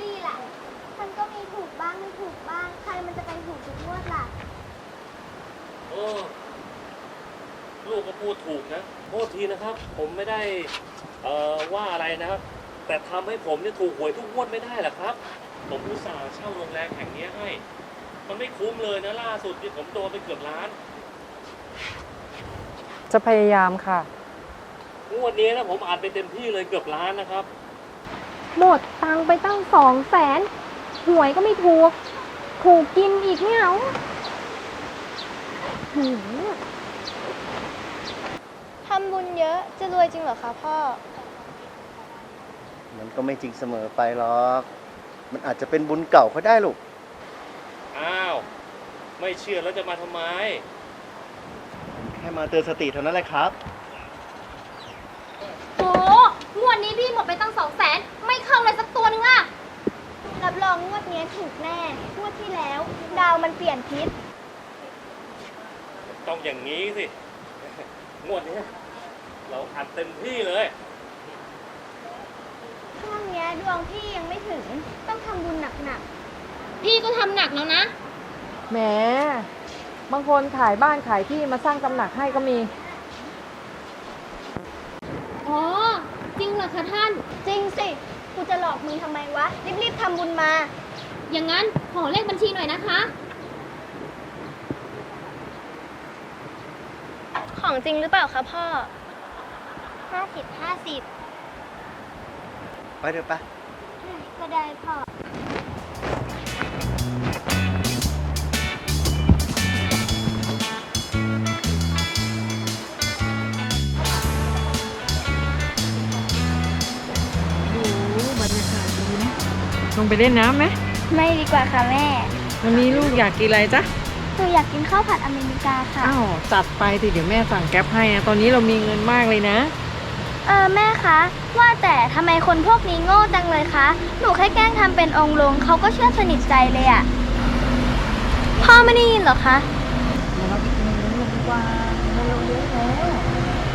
รี่ล่ะ มันก็มีถูกบ้างไม่ถูกบ้าง ใครมันจะไปถูกทุกงวดล่ะ โอ้ลูกก็พูดถูกนะโทษทีนะครับ ผมไม่ได้เอ่อว่าอะไรนะครับ แต่ทำให้ผมเนี่ยถูกหวยทุกงวดไม่ได้หรอครับ ผมผู้สาเช่าโรงแรมแห่งนี้ให้ มันไม่คุ้มเลยนะล่าสุดที่ผมโดนไปเกือบล้าน จะพยายามค่ะ งวดนี้นะผมอาจไปเต็มที่เลยเกือบล้านนะครับ หมดตังค์ไปตั้งสองแสนหวยก็ไม่ถูก ถูกกินอีกเนี่ยเอาหือทำบุญเยอะจะรวยจริงเหรอคะพ่อ มันก็ไม่จริงเสมอไปหรอก มันอาจจะเป็นบุญเก่าก็ได้ลูก อ้าว ไม่เชื่อแล้วจะมาทำไม แค่มาเตือนสติเท่านั้นแหละครับ โหงวดนี้พี่หมดไปตั้งสองแสนไม่ นี้ยถูกแน่งวดที่แล้ว ดาวมันเปลี่ยนทิศ ต้องอย่างนี้สิ งวดนี้เราอัดเต็มที่เลย ช่วงเนี้ยดวงพี่ยังไม่ถึง ต้องทำบุญหนักพี่ก็ทำหนักแล้วนะ แหม บางคนขายบ้านขายที่มาสร้างตำหนักให้ก็มี อ๋อ จริงเหรอคะท่าน ๆ จริงสิ กูจะหลอกมึงทำไมวะ รีบๆทำบุญมา อย่างนั้นขอเลขบัญชีหน่อยนะคะ ของจริงหรือเปล่าคะพ่อ ห้าสิบห้าสิบไปเถอะไปก็ได้พ่อดูบรรยากาศดีนะลงไปเล่นน้ำไหม ไม่ดีกว่าค่ะแม่วันนี้ลูกอยากกินอะไรจ๊ะหนูอยากกินข้าวผัดอเมริกาค่ะ อ้าวจัดไปสิเดี๋ยวแม่สั่งแก๊ปให้นะตอนนี้เรามีเงินมากเลยนะ เออแม่คะ ว่าแต่ทำไมคนพวกนี้โง่จังเลยคะ หนูแค่แกล้งทำเป็นองค์ลงเขาก็เชื่อสนิทใจเลยอะพ่อไม่ได้ยินเหรอคะ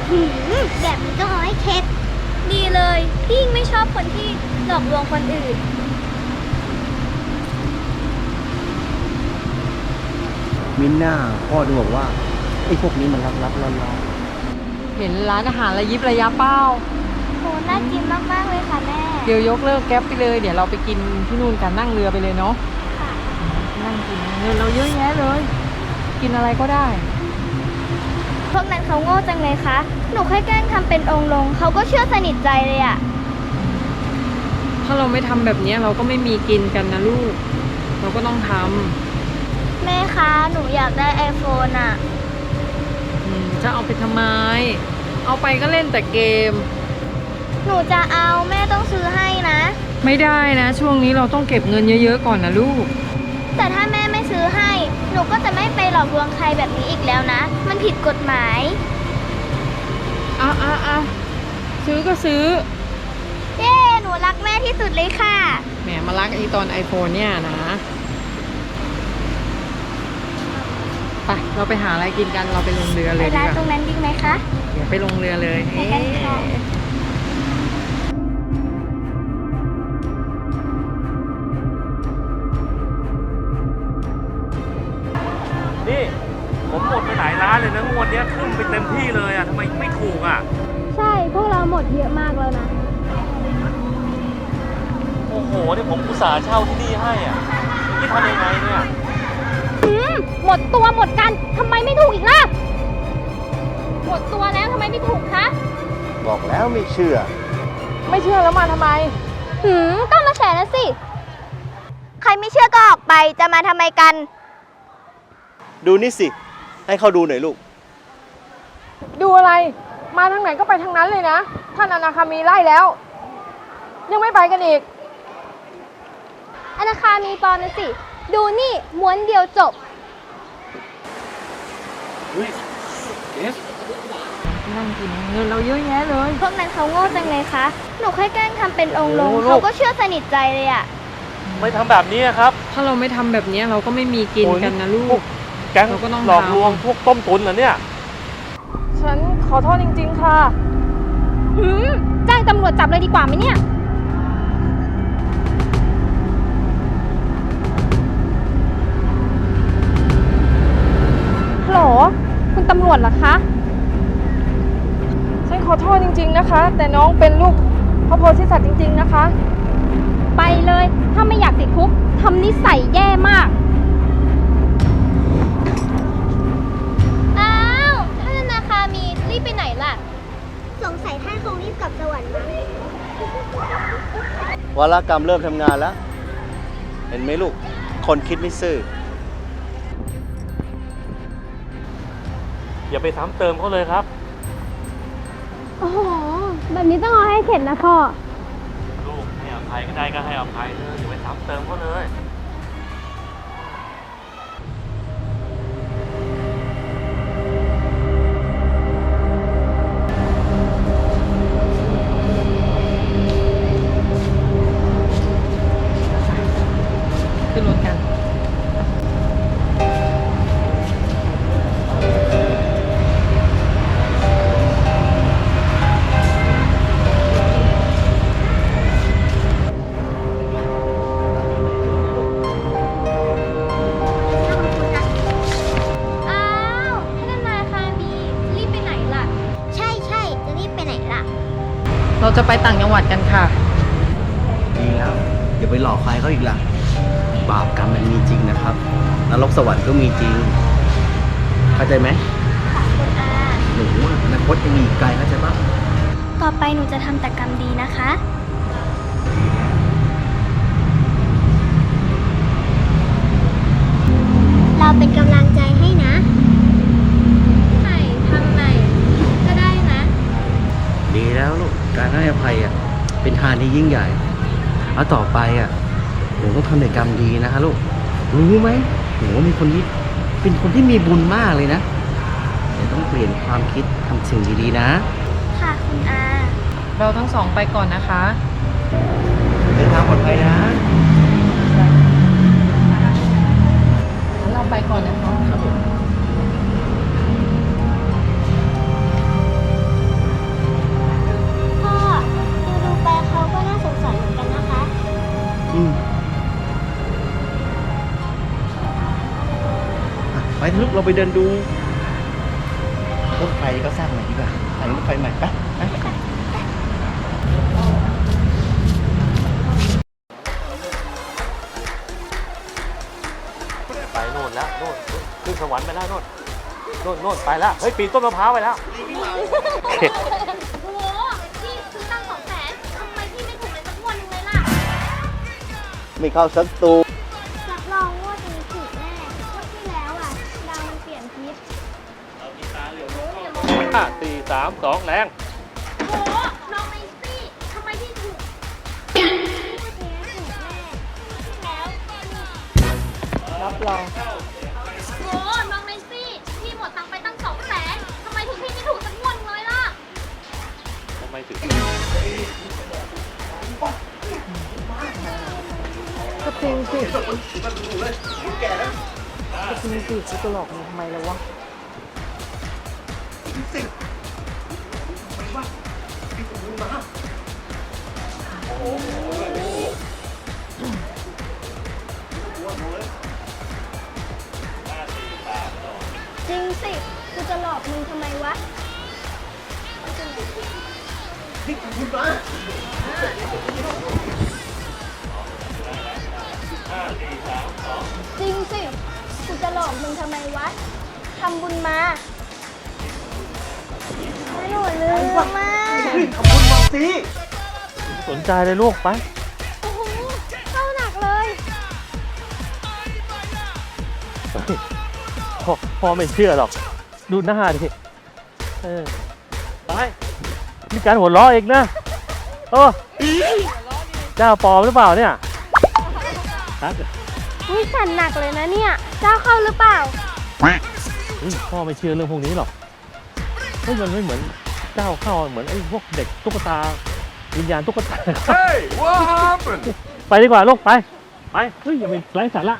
หืมแบบนี้ก็เอาให้เข็ดดีเลย พี่ยิ่งไม่ชอบคนที่หลอกลวงคนอื่น มินน่าพ่อดูบอกว่าไอ้พวกนี้มันลับลับๆล่อเห็นร้านอาหารระยิบระยับเป้าโหน่ากินมากๆเลยค่ะแม่ เดี๋ยวยกเลิกแก๊ปไปเลย เดี๋ยวเราไปกินที่นู่นกันนั่งเรือไปเลยเนาะค่ะนั่งกินเงินเราเยอะแยะเลย กินอะไรก็ได้ พวกนั้นเขาโง่จังเลยคะ หนูแค่แกล้งทำเป็นองค์ลง เขาก็เชื่อสนิทใจเลยอะถ้าเราไม่ทำแบบนี้เราก็ไม่มีกินกันนะลูก เราก็ต้องทแม่คะหนูอยากได้ไอโฟนอะำอืมจะเอาไปทำไม เอาไปก็เล่นแต่เกม หนูจะเอาแม่ต้องซื้อให้นะ ไม่ได้นะ ช่วงนี้เราต้องเก็บเงินเยอะๆก่อนนะลูก แต่ถ้าแม่ไม่ซื้อให้ หนูก็จะไม่ไปหลอกลวงใครแบบนี้อีกแล้วนะ มันผิดกฎหมาย อะอะอะซื้อก็ซื้อ เย้ หนูรักแม่ที่สุดเลยค่ะ แหมมารักไอตอน iPhone เนี่ยนะ ไปเราไปหาอะไรกินกันเราไปลงเรือไปเลยดีร้านกตรว่างนั้นดีไหมคะเดี๋ยวไปลงเรือเลยไปกันค่ะเอ๊ะนี่ผมหมดไปหลายล้านเลยนะงวดเนี้ยขึ้นไปเต็มที่เลยอะทำไมไม่ถูกอะ ใช่ พวกเราหมดเยอะมากแล้วนะ โอ้โหนี่ผมอุตส่าห์เช่าที่นี่ให้อะนี่ทำยังไงเนี่ยอื มหมดตัวหมดกันทำไมไม่ถูกอีกล่ะ หมดตัวแล้วทำไมไม่ถูกคะๆบอกแล้วไม่เชื่อ ไม่เชื่อแล้วมาทำไม หืมก็มาแฉนะสิ ใครไม่เชื่อก็ออกไปจะมาทำไมกัน ดูนี่สิ ให้เขาดูหน่อยลูก ดูอะไร มาทางไหนก็ไปทางนั้นเลยนะ ท่านอนาคามีไล่แล้ว ยังไม่ไปกันอีก อนาคามีปลอมนะสิ ดูนี่ม้วนเดียวจบ เฮ้ยเอฟนั่งกินเงินเราเยอะแยะเลย พวกนั้นเขาโง่จังเลยคะ หนูแค่แกล้งทำเป็นองค์ลง โอ้โห เขาก็เชื่อสนิทใจเลยอะไม่ทำแบบนี้อะครับถ้าเราไม่ทำแบบนี้เราก็ไม่มีกินโอ้ยกันนะลูพวก แก๊งเราก็ต้องหลอกทำ ลวงพวกต้มตุ๋นเหรอเนี่ย ฉันขอโทษจริง ๆ ค่ะ หืมแจ้งตำรวจจับเลยดีกว่าไหมเนี่ย ตำรวจเหรอคะอโทษจริง ๆนะคะ แต่น้องเป็นลูกพระโพธิสัตว์จริง ๆนะคะ ไปเลย ถ้าไม่อยากติดคุกทำนิสัยแย่มาก อ้าว ท่านอนาคามีรีบไปไหนล่ะ สงสัยท่านคงรีบกลับสวรรค์มั้งวารกรรมเริ่มทำงานแล้ว เห็นไหมลูก คนคิดไม่ซื่อ อย่าไปซ้ำเติมเขาเลยครับ โอ้โห แบบนี้ต้องเอาให้เข็ดนะพ่อ ลูกให้อภัยก็ได้ก็ให้อภัยเถอะอย่าไปซ้ำเติมเขาเลย จะไปต่างจังหวัดกันค่ะ ดีแล้วอย่าไปหลอกใครเขาอีกล่ะ บาปกรรมมันมีจริงนะครับ นรกสวรรค์ก็มีจริง เข้าใจไหมคุณอาหนูอะอนาคตยังมีอีกไกลเข้าใจปะต่อไปหนูจะทำแต่กรรมดีนะคะ เราเป็นกำลังใจให้นะใหม่ทำใหม่ก็ได้นะ ดีแล้วลูก การให้อภัยอะเป็นทานที่ยิ่งใหญ่แล้วต่อไปอะหนูต้องทำแต่กรรมดีนะคะลูกรู้ไหมหนูว่ามีคนนี้เป็นคนที่มีบุญมากเลยนะเดี๋ยวต้องเปลี่ยนความคิดทำสิ่งดีๆนะ ค่ะคุณอา เราทั้งสองไปก่อนนะคะ เถอะลูกเราไปเดินดูรถไฟก็สร้างใหม่ดีกว่าถ่ายรถไฟใหม่ปะไปไปไปโน่นแล้วโน่นขึ้นสวรรค์ไปแล้วโน่นโน่นโน่นไปแล้วเฮ้ยปีนต้นมะพร้าวไปแล้วโอ้โหพี่ซื้อตั้งสองแสนทำไมพี่ไม่ถูกเลยสักงวดหนึงเลยล่ะ ไม่เข้าสักตูรั รับรองโอ้โหน้องไนซี่พี่หมดตังค์ไปตั้งสองแสนทำไมถึงพี่ไม่ถูกสักงวดหนึ่งเลยล่ะ ทำไมถึงก็จริงสิก็จริงสิกูจะหลอกมึงทำไมแล้ววะ จริงสิ กูจะหลอกมึงทำไมวะจริงสิ กูจะหลอกมึงทำไมวะ ทำบุญมาไม่หนูลืมมาขอบคุณมากสิ สนใจเลยลูกไป พ่อพ่อไม่เชื่อหรอก ดูหน้าดิเออไปมีการหัวเราะอีกนะโอ้เจ้าปลอมหรือเปล่าเนี่ยฮะนี่สั่นหนักเลยนะเนี่ย เจ้าเข้าหรือเปล่าเฮ้ยพ่อไม่เชื่อเรื่องพวกนี้หรอกเฮ้ยมันไม่เหมือนเจ้าเข้าเหมือนไอ้พวกเด็กตุ๊กตาวิญญาณตุ๊กตา Hey, what happened? ไปดีกว่าลูกไป ไป เฮ้ยอย่าไปไร้สาระ